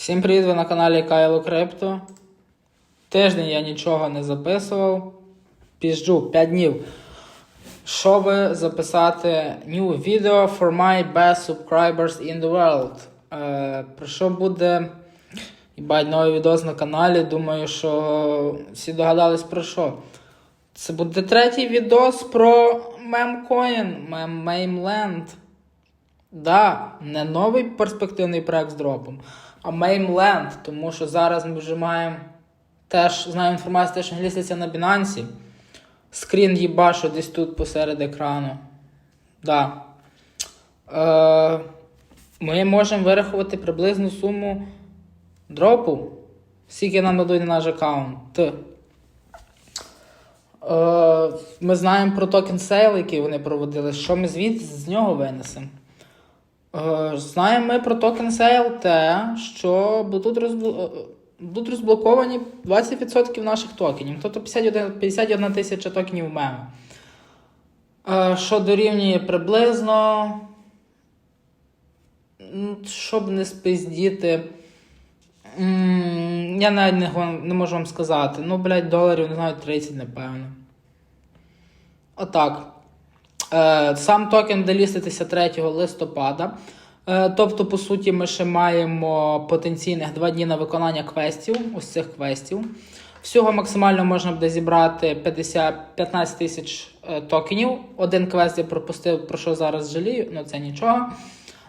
Всім привіт, ви на каналі Кайло Крипто. Тиждень я нічого не записував. Піжджу 5 днів. Щоб записати new video for my best subscribers in the world. Е, про що буде їбать, новий відос на каналі. Думаю, що всі догадались про що. Це буде третій відос про мемкоін, мемленд. Да, не новий перспективний проект з дропом, а Mainland, тому що зараз ми вже маємо теж знаю інформацію, те, що ліститься на Binance. Скрін їбашу десь тут посеред екрану. Да. Е, ми можемо вирахувати приблизну суму дропу, скільки нам дадуть на наш аккаунт. Е, ми знаємо про токен сейл, який вони проводили. Що ми звідси з нього винесемо? Е, Знаємо ми про токен те, що будуть, розбл... е, будуть розблоковані 20% наших токенів. Тобто 51, 51 тисяча токенів меми. Е, Що дорівнює приблизно. Щоб не спиздіти. Я навіть не, не можу вам сказати. Ну, блядь, доларів, не знаю, 30, напевно. Отак. Е, Сам токен буде ліститися 3 листопада. Е, Тобто, по суті, ми ще маємо потенційних 2 дні на виконання квестів, ось цих квестів. Всього максимально можна буде зібрати 50, 15 тисяч е, токенів. Один квест я пропустив, про що зараз жалію, ну це нічого.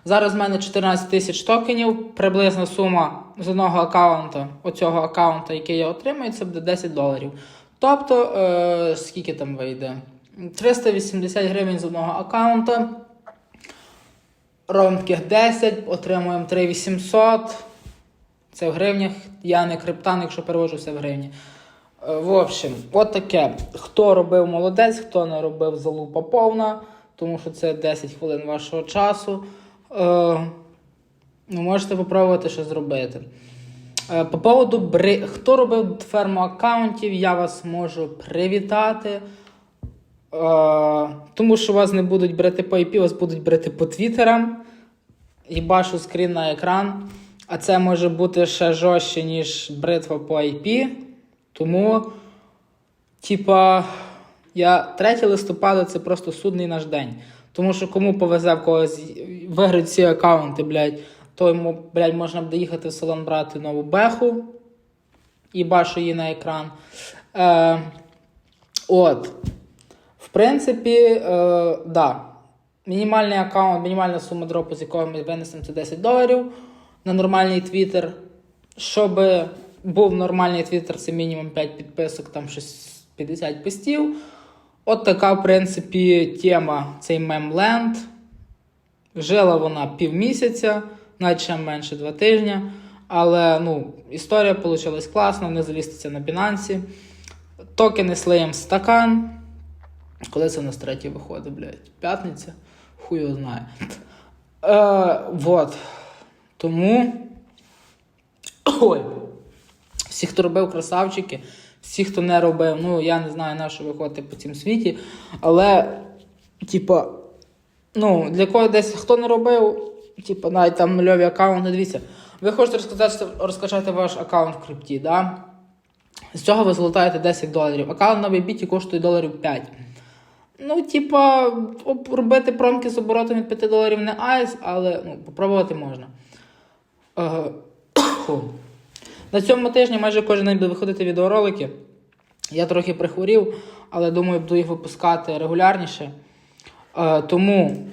Зараз в мене 14 тисяч токенів, приблизна сума з одного аккаунта, оцього аккаунта, який я отримую, це буде 10 доларів. Тобто, е, скільки там вийде? 380 гривень з одного аккаунта. Робимо таких 10, отримуємо 3800. Це в гривнях. Я не криптан, якщо перевожу все в гривні. Е, В общем, от таке. Хто робив молодець, хто не робив залупа повна, тому що це 10 хвилин вашого часу. Е, ну, можете попробувати що зробити. Е, По поводу бри... хто робив ферму аккаунтів, я вас можу привітати. Тому що вас не будуть брати по IP, вас будуть брати по твіттерам. Їбашу скрін на екран. А це може бути ще жорстче, ніж бритва по IP. Тому, типа, я 3 листопада це просто судний наш день. Тому що кому повезе в когось виграти ці аккаунти, блядь, то йому, блядь, можна буде їхати в салон брати нову беху. І башу її на екран. Е, от. Принципі, е, да. Мінімальний аккаунт, мінімальна сума дропу, з якого ми винесемо, це 10 доларів на нормальний твіттер. Щоб був нормальний твіттер, це мінімум 5 підписок, там щось 50 постів. От така, в принципі, тема цей мемленд. Жила вона півмісяця, ще менше 2 тижні. Але ну, історія вийшла класна, не заліститься на Binance. Токени слиєм стакан. Коли це у нас третій виходить, блядь? П'ятниця? Хуй його знає. Е, вот. Тому. Ой. Всі, хто робив красавчики, всі, хто не робив, ну я не знаю, на що виходити по цім світі. Але, типа, ну, для кого десь хто не робив, типа, навіть там нульові аккаунти, дивіться. Ви хочете розказати, розкачати ваш аккаунт в крипті, да? З цього ви золотаєте 10 доларів. Аккаунт на Бібіті коштує доларів 5. Ну, типа, робити промки з оборотом від 5 доларів не айс, але ну, попробувати можна. На цьому тижні майже кожен день буде виходити відеоролики. Я трохи прихворів, але думаю, буду їх випускати регулярніше. Е, тому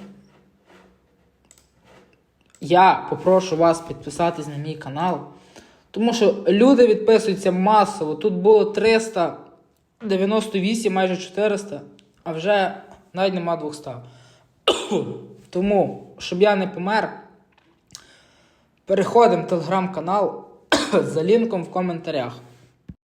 я попрошу вас підписатись на мій канал. Тому що люди відписуються масово. Тут було 398, майже 400, а вже навіть нема 200. Тому, щоб я не помер, переходимо в телеграм-канал за лінком в коментарях.